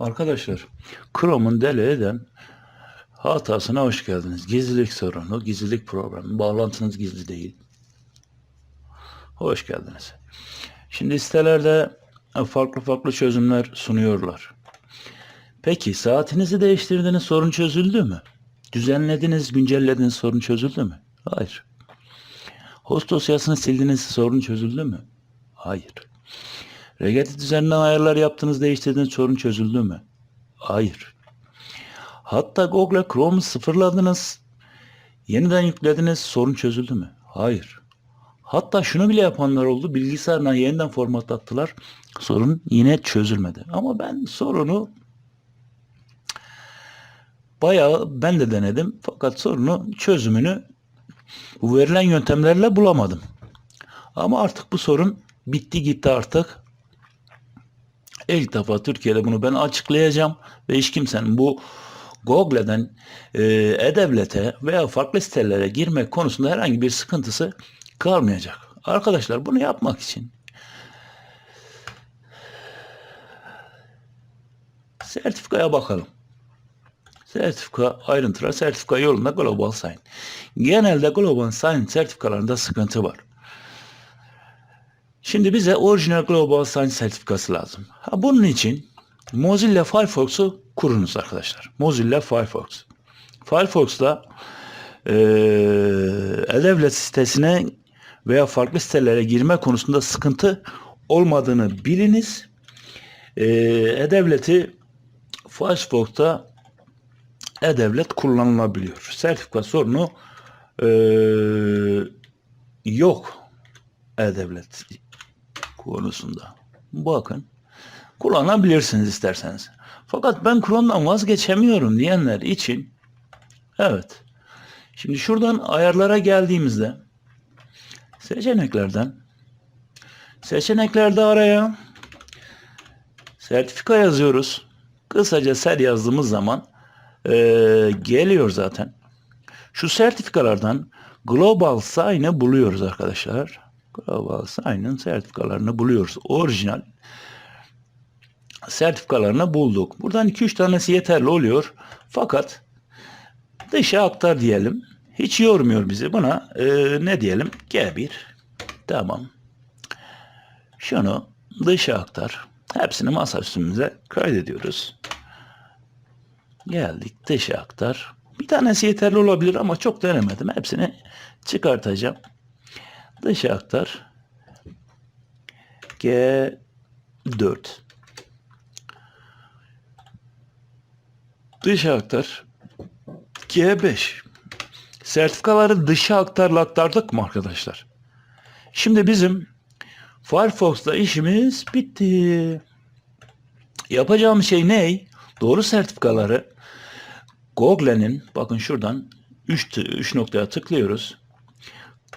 Arkadaşlar, Chrome'un deli eden hatasına hoş geldiniz. Gizlilik sorunu, gizlilik problemi, bağlantınız gizli değil. Hoş geldiniz. Şimdi sitelerde farklı farklı çözümler sunuyorlar. Peki saatinizi değiştirdiniz sorun çözüldü mü? Düzenlediniz, güncellediniz sorun çözüldü mü? Hayır. Host dosyasını sildiniz sorun çözüldü mü? Hayır. Regedit üzerinden ayarlar yaptınız, değiştirdiniz, sorun çözüldü mü? Hayır. Hatta Google Chrome'u sıfırladınız, yeniden yüklediniz, sorun çözüldü mü? Hayır. Hatta şunu bile yapanlar oldu, bilgisayarına yeniden formatlattılar, sorun yine çözülmedi. Ama ben sorunu bayağı ben de denedim fakat sorunu çözümünü bu verilen yöntemlerle bulamadım. Ama artık bu sorun bitti gitti artık. İlk defa Türkiye'de bunu ben açıklayacağım ve hiç kimsenin bu Google'den e, E-Devlet'e veya farklı sitelere girmek konusunda herhangi bir sıkıntısı kalmayacak. Arkadaşlar bunu yapmak için sertifikaya bakalım. Sertifika ayrıntılar, sertifika yolunda Global Sign. Genelde Global Sign sertifikalarında sıkıntı var. Şimdi bize orijinal Global Sign sertifikası lazım. Ha, bunun için Mozilla Firefox'u kurunuz arkadaşlar. Mozilla Firefox. Firefox'ta e, E-Devlet sitesine veya farklı sitelere girme konusunda sıkıntı olmadığını biliniz. E, E-Devlet'i Firefox'ta E-Devlet kullanılabiliyor. Sertifika sorunu e, yok E-Devlet konusunda. Bakın kullanabilirsiniz isterseniz. Fakat ben Chrome'dan vazgeçemiyorum diyenler için evet. Şimdi şuradan ayarlara geldiğimizde seçeneklerden seçeneklerde araya sertifika yazıyoruz. Kısaca ser yazdığımız zaman eee, geliyor zaten. Şu sertifikalardan Global Sign'ı buluyoruz arkadaşlar. Global Sign'ın sertifikalarını buluyoruz. Orijinal sertifikalarını bulduk. Buradan 2-3 tanesi yeterli oluyor. Fakat dışa aktar diyelim. Hiç yormuyor bizi. Buna e, ne diyelim? G1. Tamam. Şunu dışa aktar. Hepsini masa üstümüze kaydediyoruz. Geldik dışa aktar. Bir tanesi yeterli olabilir ama çok denemedim. Hepsini çıkartacağım. Dışa aktar. G4. Dışa aktar. G5. Sertifikaları dışa aktarla aktardık mı arkadaşlar? Şimdi bizim Firefox'ta işimiz bitti. Yapacağım şey ne? Doğru sertifikaları Google'nin bakın şuradan 3 3 noktaya tıklıyoruz.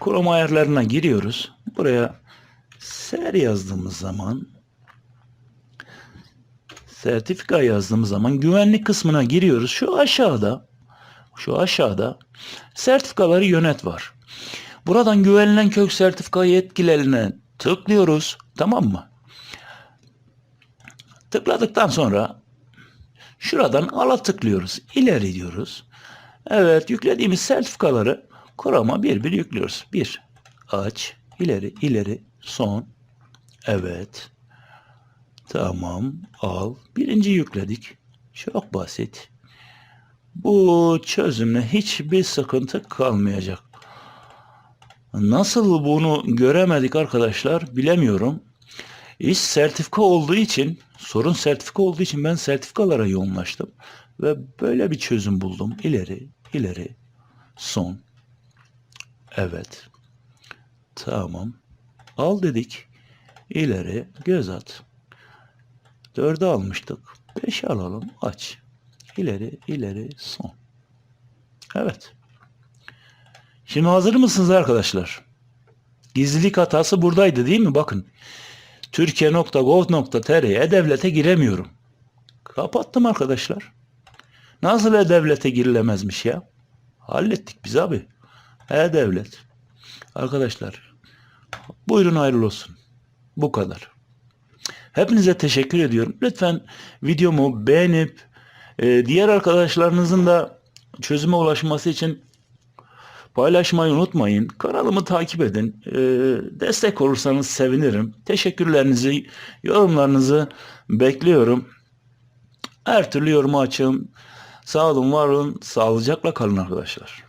Chrome ayarlarına giriyoruz. Buraya ser yazdığımız zaman sertifika yazdığımız zaman güvenlik kısmına giriyoruz. Şu aşağıda şu aşağıda sertifikaları yönet var. Buradan güvenilen kök sertifika yetkilerine tıklıyoruz. Tamam mı? Tıkladıktan sonra şuradan ala tıklıyoruz. İleri diyoruz. Evet yüklediğimiz sertifikaları Chrome'a bir bir yüklüyoruz. Bir aç ileri ileri son evet tamam al birinci yükledik. Çok basit. Bu çözümle hiçbir sıkıntı kalmayacak. Nasıl bunu göremedik arkadaşlar bilemiyorum. İş sertifika olduğu için, sorun sertifika olduğu için ben sertifikalara yoğunlaştım. Ve böyle bir çözüm buldum. İleri, ileri, son. Evet. Tamam. Al dedik. İleri, göz at. Dörde almıştık. Beşi alalım, aç. İleri, ileri, son. Evet. Şimdi hazır mısınız arkadaşlar? Gizlilik hatası buradaydı değil mi? Bakın. Türkiye.gov.tr'ye e-devlete giremiyorum. Kapattım arkadaşlar. Nasıl e-devlete girilemezmiş ya? Hallettik biz abi. E-devlet. Arkadaşlar buyurun hayırlı olsun. Bu kadar. Hepinize teşekkür ediyorum. Lütfen videomu beğenip e, diğer arkadaşlarınızın da çözüme ulaşması için paylaşmayı unutmayın. Kanalımı takip edin. E, destek olursanız sevinirim. Teşekkürlerinizi, yorumlarınızı bekliyorum. Her türlü yoruma açığım. Sağ olun, var olun. Sağlıcakla kalın arkadaşlar.